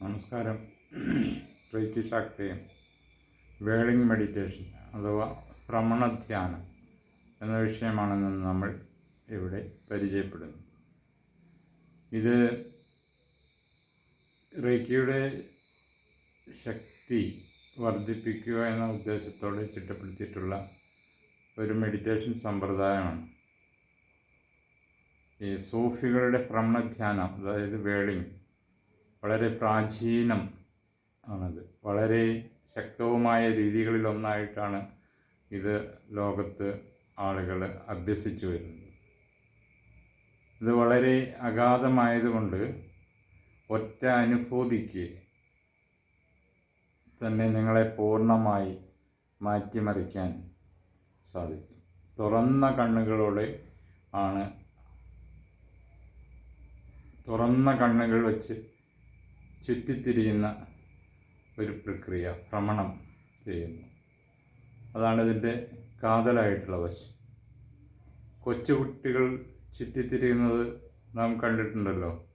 നമസ്കാരം. പ്രീതി ശാക്തയും whirling meditation അഥവാ ഭ്രമണധ്യാനം എന്ന വിഷയമാണെന്ന് നമ്മൾ ഇവിടെ പരിചയപ്പെടുന്നു. ഇത് റേക്കിയുടെ ശക്തി വർദ്ധിപ്പിക്കുക എന്ന ഉദ്ദേശത്തോടെ ചിട്ടപ്പെടുത്തിയിട്ടുള്ള ഒരു മെഡിറ്റേഷൻ സമ്പ്രദായമാണ്. ഈ സൂഫികളുടെ ഭ്രമണധ്യാനം അതായത് വേളിംഗ് വളരെ പ്രാചീനം ആണത്. വളരെ ശക്തവുമായ രീതികളിലൊന്നായിട്ടാണ് ഇത് ലോകത്ത് ആളുകൾ അഭ്യസിച്ചു വരുന്നത്. ഇത് വളരെ അഗാധമായതുകൊണ്ട് ഒറ്റ അനുഭൂതിക്ക് തന്നെ നിങ്ങളെ പൂർണമായി മാറ്റിമറിക്കാൻ സാധിക്കും. തുറന്ന കണ്ണുകളോടെ ആണ് തുറന്ന കണ്ണുകൾ വെച്ച് ചുറ്റിത്തിരിയുന്ന ഒരു പ്രക്രിയ ഭ്രമണം ചെയ്യുന്നു. അതാണ് ഇതിന്റെ കാതലായിട്ടുള്ള വശം. കൊച്ചുകുട്ടികൾ ചുറ്റിത്തിരിയുന്നത് നാം കണ്ടിട്ടുണ്ടല്ലോ.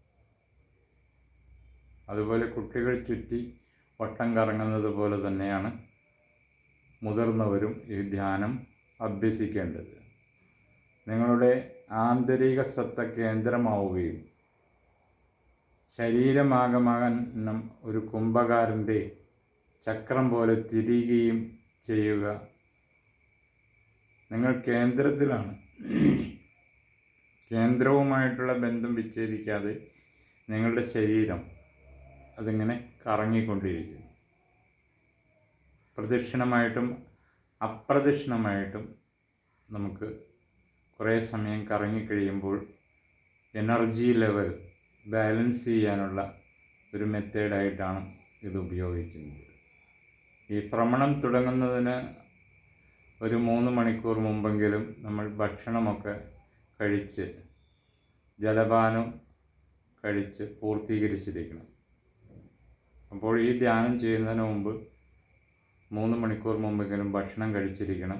അതുപോലെ കുട്ടികൾ ചുറ്റി വട്ടം കറങ്ങുന്നത് പോലെ തന്നെയാണ് മുതിർന്നവരും ഈ ധ്യാനം അഭ്യസിക്കേണ്ടത്. നിങ്ങളുടെ ആന്തരിക സത്ത കേന്ദ്രമാവുകയും ശരീരമാകമാനം ഒരു കുംഭകാരന്റെ ചക്രം പോലെ തിരിയുകയും ചെയ്യുക. നിങ്ങൾ കേന്ദ്രത്തിലാണ്. കേന്ദ്രവുമായിട്ടുള്ള ബന്ധം വിച്ഛേദിക്കാതെ നിങ്ങളുടെ ശരീരം അതിങ്ങനെ കറങ്ങിക്കൊണ്ടിരിക്കുന്നു. പ്രദക്ഷിണമായിട്ടും അപ്രദക്ഷിണമായിട്ടും നമുക്ക് കുറേ സമയം കറങ്ങിക്കഴിയുമ്പോൾ എനർജി ലെവൽ ബാലൻസ് ചെയ്യാനുള്ള ഒരു മെത്തേഡായിട്ടാണ് ഇത് ഉപയോഗിക്കുന്നത്. ഈ ഭ്രമണം തുടങ്ങുന്നതിന് ഒരു മൂന്ന് മണിക്കൂർ മുമ്പെങ്കിലും നമ്മൾ ഭക്ഷണമൊക്കെ കഴിച്ച് ജലപാനം കഴിച്ച് പൂർത്തീകരിച്ചിരിക്കണം. അപ്പോൾ ഈ ധ്യാനം ചെയ്യുന്നതിന് മുമ്പ് മൂന്ന് മണിക്കൂർ മുമ്പെങ്കിലും ഭക്ഷണം കഴിച്ചിരിക്കണം.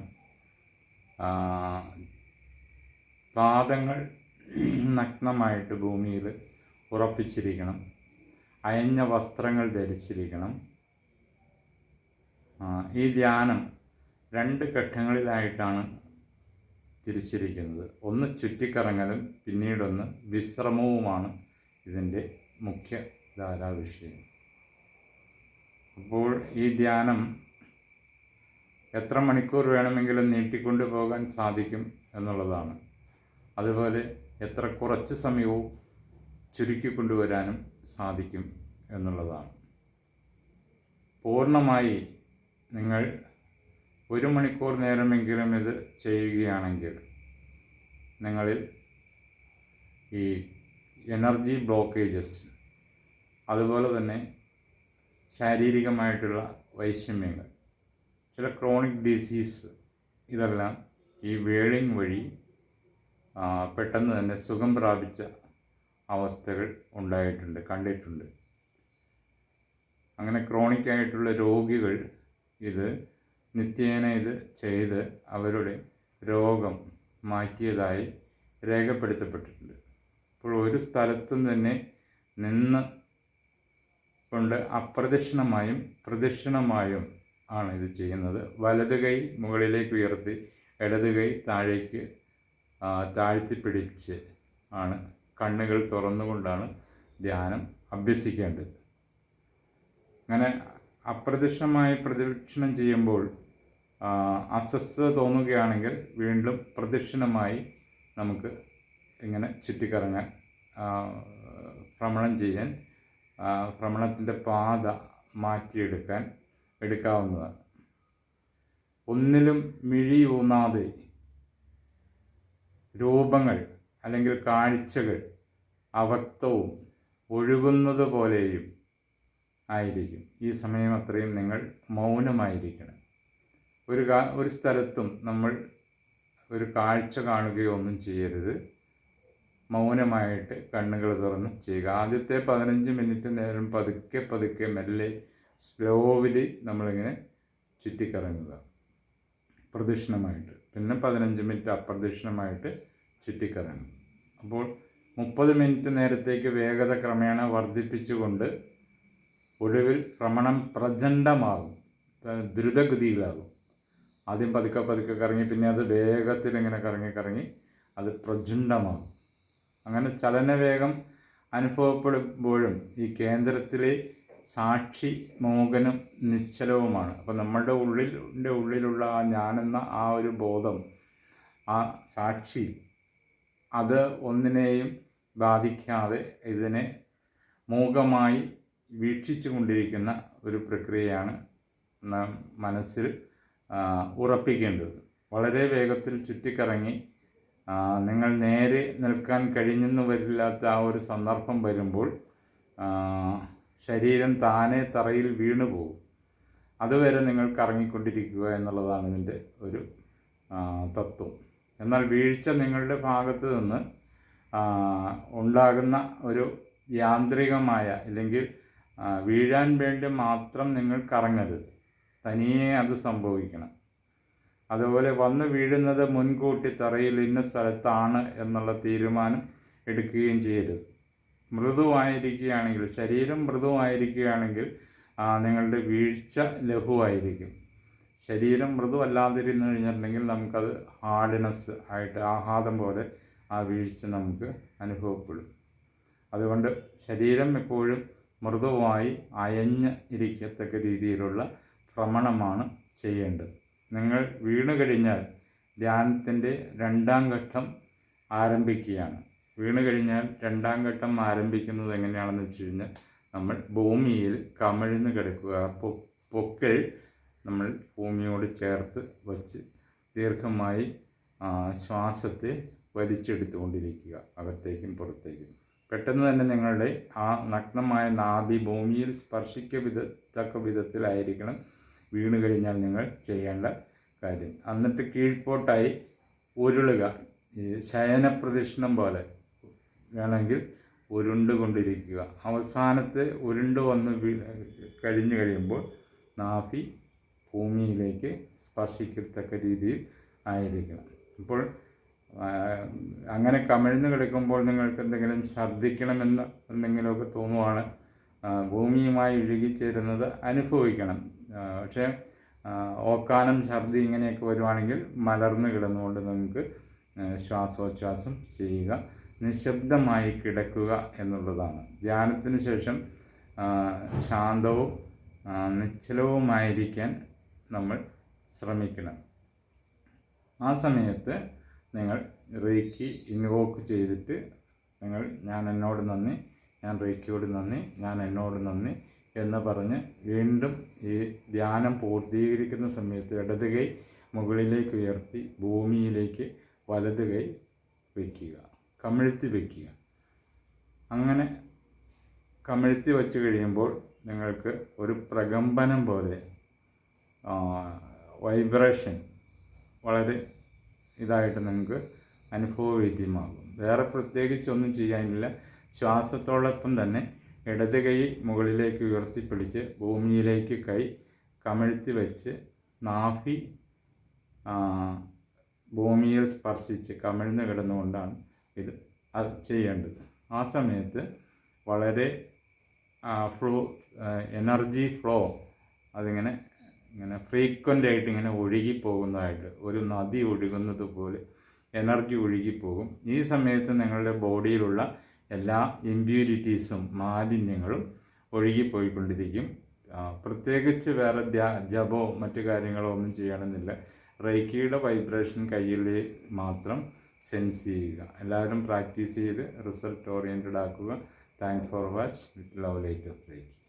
പാദങ്ങൾ നഗ്നമായിട്ട് ഭൂമിയിൽ ഉറപ്പിച്ചിരിക്കണം. അയഞ്ഞ വസ്ത്രങ്ങൾ ധരിച്ചിരിക്കണം. ഈ ധ്യാനം രണ്ട് ഘട്ടങ്ങളിലായിട്ടാണ് തിരിച്ചിരിക്കുന്നത്. ഒന്ന് ചുറ്റിക്കറങ്ങലും പിന്നീടൊന്ന് വിശ്രമവുമാണ് ഇതിന്റെ മുഖ്യ ധാരാവിഷയം. അപ്പോൾ ഈ ധ്യാനം എത്ര മണിക്കൂർ വേണമെങ്കിലും നീട്ടിക്കൊണ്ടു പോകാൻ സാധിക്കും എന്നുള്ളതാണ്. അതുപോലെ എത്ര കുറച്ച് സമയവും ചുരുക്കിക്കൊണ്ടുവരാനും സാധിക്കും എന്നുള്ളതാണ്. പൂർണമായി നിങ്ങൾ ഒരു മണിക്കൂർ നേരമെങ്കിലും ഇത് ചെയ്യുകയാണെങ്കിൽ നിങ്ങളിൽ ഈ എനർജി ബ്ലോക്കേജസ് അതുപോലെ തന്നെ ശാരീരികമായിട്ടുള്ള വൈഷമ്യങ്ങൾ ചില ക്രോണിക് ഡിസീസ് ഇതെല്ലാം ഈ വേളിങ് വഴി പെട്ടെന്ന് തന്നെ സുഖം പ്രാപിച്ച അവസ്ഥകൾ ഉണ്ടായിട്ടുണ്ട് കണ്ടിട്ടുണ്ട്. അങ്ങനെ ക്രോണിക് ആയിട്ടുള്ള രോഗികൾ ഇത് നിത്യേന ഇത് ചെയ്ത് അവരുടെ രോഗം മാറ്റിയതായി രേഖപ്പെടുത്തപ്പെട്ടിട്ടുണ്ട്. ഇപ്പോൾ ഒരു സ്ഥലത്തും തന്നെ നിന്ന് കൊണ്ട് അപ്രദക്ഷിണമായും പ്രദക്ഷിണമായും ആണ് ഇത് ചെയ്യുന്നത്. വലത് കൈ മുകളിലേക്ക് ഉയർത്തി ഇടത് കൈ താഴേക്ക് താഴ്ത്തി പിടിച്ച് ആണ് കണ്ണുകൾ തുറന്നുകൊണ്ടാണ് ധ്യാനം അഭ്യസിക്കേണ്ടത്. അങ്ങനെ അപ്രദക്ഷിണമായി പ്രദക്ഷിണം ചെയ്യുമ്പോൾ അസ്വസ്ഥത തോന്നുകയാണെങ്കിൽ വീണ്ടും പ്രദക്ഷിണമായി നമുക്ക് ഇങ്ങനെ ചുറ്റിക്കറങ്ങാൻ ഭ്രമണം ചെയ്യാൻ ഭ്രമണത്തിന്റെ പാത മാറ്റിയെടുക്കാൻ എടുക്കാവുന്നതാണ്. ഒന്നിലും മിഴി ഊന്നാതെ രൂപങ്ങൾ അല്ലെങ്കിൽ കാഴ്ചകൾ അവക്തവും ഒഴുകുന്നത് പോലെയും ആയിരിക്കും. ഈ സമയം അത്രയും നിങ്ങൾ മൗനമായിരിക്കണം. ഒരു കാ ഒരു സ്ഥലത്തും നമ്മൾ ഒരു കാഴ്ച കാണുകയോ ഒന്നും ചെയ്യരുത്. മൗനമായിട്ട് കണ്ണുകൾ തുറന്ന് ചെയ്യുക. ആദ്യത്തെ പതിനഞ്ച് മിനിറ്റ് നേരം പതുക്കെ പതുക്കെ മെല്ലെ സ്ലോവിലി നമ്മളിങ്ങനെ ചുറ്റിക്കറങ്ങുക. പ്രദക്ഷിണമായിട്ട്. പിന്നെ പതിനഞ്ച് മിനിറ്റ് അപ്രദക്ഷിണമായിട്ട് ചുറ്റിക്കറങ്ങും അപ്പോൾ മുപ്പത് മിനിറ്റ് നേരത്തേക്ക് വേഗത ക്രമേണ വർദ്ധിപ്പിച്ചുകൊണ്ട് ഒടുവിൽ ഭ്രമണം പ്രചണ്ഡമാകും. ദ്രുതഗതിയിലാകും. ആദ്യം പതുക്കെ പതുക്കെ കറങ്ങി പിന്നെ അത് വേഗത്തിൽ ഇങ്ങനെ കറങ്ങി കറങ്ങി അത് പ്രചണ്ഡമാകും. അങ്ങനെ ചലനവേഗം അനുഭവപ്പെടുമ്പോഴും ഈ കേന്ദ്രത്തിലെ സാക്ഷി മോഹനും നിശ്ചലവുമാണ്. അപ്പം നമ്മളുടെ ഉള്ളിൽ ഉള്ളിലുള്ള ആ ഞാനെന്ന ആ ഒരു ബോധം ആ സാക്ഷി അത് ഒന്നിനെയും ബാധിക്കാതെ ഇതിനെ മൂകമായി വീക്ഷിച്ചു കൊണ്ടിരിക്കുന്ന ഒരു പ്രക്രിയയാണ് നാം മനസ്സിൽ ഉറപ്പിക്കേണ്ടത്. വളരെ വേഗത്തിൽ ചുറ്റിക്കറങ്ങി നിങ്ങൾ നേരെ നിൽക്കാൻ കഴിഞ്ഞെന്ന് വരില്ലാത്ത ആ ഒരു സന്ദർഭം വരുമ്പോൾ ശരീരം താനെ തറയിൽ വീണു പോകും അതുവരെ നിങ്ങൾ കറങ്ങിക്കൊണ്ടിരിക്കുക എന്നുള്ളതാണ് ഇതിന്റെ ഒരു തത്വം. എന്നാൽ വീഴ്ച നിങ്ങളുടെ ഭാഗത്ത് നിന്ന് ഉണ്ടാകുന്ന ഒരു യാന്ത്രികമായ അല്ലെങ്കിൽ വീഴാൻ വേണ്ടി മാത്രം നിങ്ങൾ കറങ്ങരുത്. തനിയെ അത് സംഭവിക്കണം. അതുപോലെ വന്ന് വീഴുന്നത് മുൻകൂട്ടി തറയിൽ ഇന്ന സ്ഥലത്താണ് എന്നുള്ള തീരുമാനം എടുക്കുകയും ചെയ്യരുത്. മൃദുവായിരിക്കുകയാണെങ്കിൽ ശരീരം മൃദുവായിരിക്കുകയാണെങ്കിൽ നിങ്ങളുടെ വീഴ്ച ലഘുവായിരിക്കും. ശരീരം മൃദുവല്ലാതിരുന്നു കഴിഞ്ഞിട്ടുണ്ടെങ്കിൽ നമുക്കത് ഹാർഡ്നെസ് ആയിട്ട് ആഹാദം പോലെ ആ വീഴ്ച നമുക്ക് അനുഭവപ്പെടും. അതുകൊണ്ട് ശരീരം എപ്പോഴും മൃദുവായി അയഞ്ഞ് ഇരിക്കത്തക്ക രീതിയിലുള്ള ഭ്രമണമാണ് ചെയ്യേണ്ടത്. നിങ്ങൾ വീണു കഴിഞ്ഞാൽ ധ്യാനത്തിന്റെ രണ്ടാം ഘട്ടം ആരംഭിക്കുകയാണ്. വീണു കഴിഞ്ഞാൽ രണ്ടാം ഘട്ടം ആരംഭിക്കുന്നത് എങ്ങനെയാണെന്ന് വെച്ച് കഴിഞ്ഞാൽ നമ്മൾ ഭൂമിയിൽ കമിഴ്ന്ന് കിടക്കുക പൊ- പൊക്കിൾ നമ്മൾ ഭൂമിയോട് ചേർത്ത് വച്ച് ദീർഘമായി ശ്വാസത്തെ വലിച്ചെടുത്തുകൊണ്ടിരിക്കുക അകത്തേക്കും പുറത്തേക്കും. പെട്ടെന്ന് തന്നെ നിങ്ങളുടെ ആ നഗ്നമായ നാഭി ഭൂമിയിൽ സ്പർശിക്ക വിധ തക്ക വിധത്തിലായിരിക്കണം വീണ് കഴിഞ്ഞാൽ നിങ്ങൾ ചെയ്യേണ്ട കാര്യം. എന്നിട്ട് കീഴ്പോട്ടായി ഉരുളുക. ഈ ശയന പ്രദക്ഷിണം പോലെ വേണമെങ്കിൽ ഉരുണ്ടുകൊണ്ടിരിക്കുക. അവസാനത്തെ ഉരുണ്ട് വന്ന് കഴിഞ്ഞു കഴിയുമ്പോൾ നാഭി ഭൂമിയിലേക്ക് സ്പർശിക്കത്തക്ക രീതിയിൽ ആയിരിക്കണം. അപ്പോൾ അങ്ങനെ കമിഴ്ന്നു കിടക്കുമ്പോൾ നിങ്ങൾക്ക് എന്തെങ്കിലും ഛർദ്ദിക്കണമെന്ന് എന്തെങ്കിലുമൊക്കെ തോന്നുവാണ് ഭൂമിയുമായി ഇഴുകിച്ചേരുന്നത് അനുഭവിക്കണം. പക്ഷേ ഓക്കാനം ഛർദി ഇങ്ങനെയൊക്കെ വരുവാണെങ്കിൽ മലർന്നു കിടന്നുകൊണ്ട് നിങ്ങൾക്ക് ശ്വാസോച്ഛ്വാസം ചെയ്യുക നിശബ്ദമായി കിടക്കുക എന്നുള്ളതാണ്. ധ്യാനത്തിന് ശേഷം ശാന്തവും നിശ്ചലവുമായിരിക്കാൻ നമ്മൾ ശ്രമിക്കണം. ആ സമയത്ത് നിങ്ങൾ റേക്കി ഇൻവോക്ക് ചെയ്തിട്ട് നിങ്ങൾ ഞാൻ എന്നോട് നന്ദി ഞാൻ റേക്കിയോട് നന്ദി ഞാൻ എന്നോട് നന്ദി എന്ന് പറഞ്ഞ് വീണ്ടും ഈ ധ്യാനം പൂർത്തീകരിക്കുന്ന സമയത്ത് ഇടത് കൈ മുകളിലേക്ക് ഉയർത്തി ഭൂമിയിലേക്ക് വലത് കൈ വയ്ക്കുക കമിഴ്ത്തി വയ്ക്കുക അങ്ങനെ കമിഴ്ത്തി വച്ച് കഴിയുമ്പോൾ നിങ്ങൾക്ക് ഒരു പ്രകമ്പനം പോലെ വൈബ്രേഷൻ വളരെ ഇതായിട്ട് നിങ്ങൾക്ക് അനുഭവവേദ്യമാകും. വേറെ പ്രത്യേകിച്ച് ഒന്നും ചെയ്യാനില്ല. ശ്വാസത്തോടൊപ്പം തന്നെ ഇടത് കൈ മുകളിലേക്ക് ഉയർത്തിപ്പിടിച്ച് ഭൂമിയിലേക്ക് കൈ കമിഴ്ത്തി വെച്ച് നാഫി ഭൂമിയിൽ സ്പർശിച്ച് കമിഴ്ന്ന് കിടന്നുകൊണ്ടാണ് ഇത് ചെയ്യേണ്ടത്. ആ സമയത്ത് വളരെ ഫ്ലോ എനർജി ഫ്ലോ അതിങ്ങനെ ഇങ്ങനെ ഫ്രീക്വന്റ് ആയിട്ട് ഇങ്ങനെ ഒഴുകി പോകുന്നതായിട്ട് ഒരു നദി ഒഴുകുന്നത് പോലെ എനർജി ഒഴുകിപ്പോകും. ഈ സമയത്ത് നിങ്ങളുടെ ബോഡിയിലുള്ള എല്ലാ ഇമ്പ്യൂരിറ്റീസും മാലിന്യങ്ങളും ഒഴുകിപ്പോയിക്കൊണ്ടിരിക്കും. പ്രത്യേകിച്ച് വേറെ ജപോ മറ്റു കാര്യങ്ങളോ ഒന്നും ചെയ്യണമെന്നില്ല. റൈക്കിയുടെ വൈബ്രേഷൻ കയ്യിൽ മാത്രം സെൻസ് ചെയ്യുക. എല്ലാവരും പ്രാക്ടീസ് ചെയ്ത് റിസൾട്ട് ഓറിയന്റഡ് ആക്കുക. Thank for watch with love light of reiki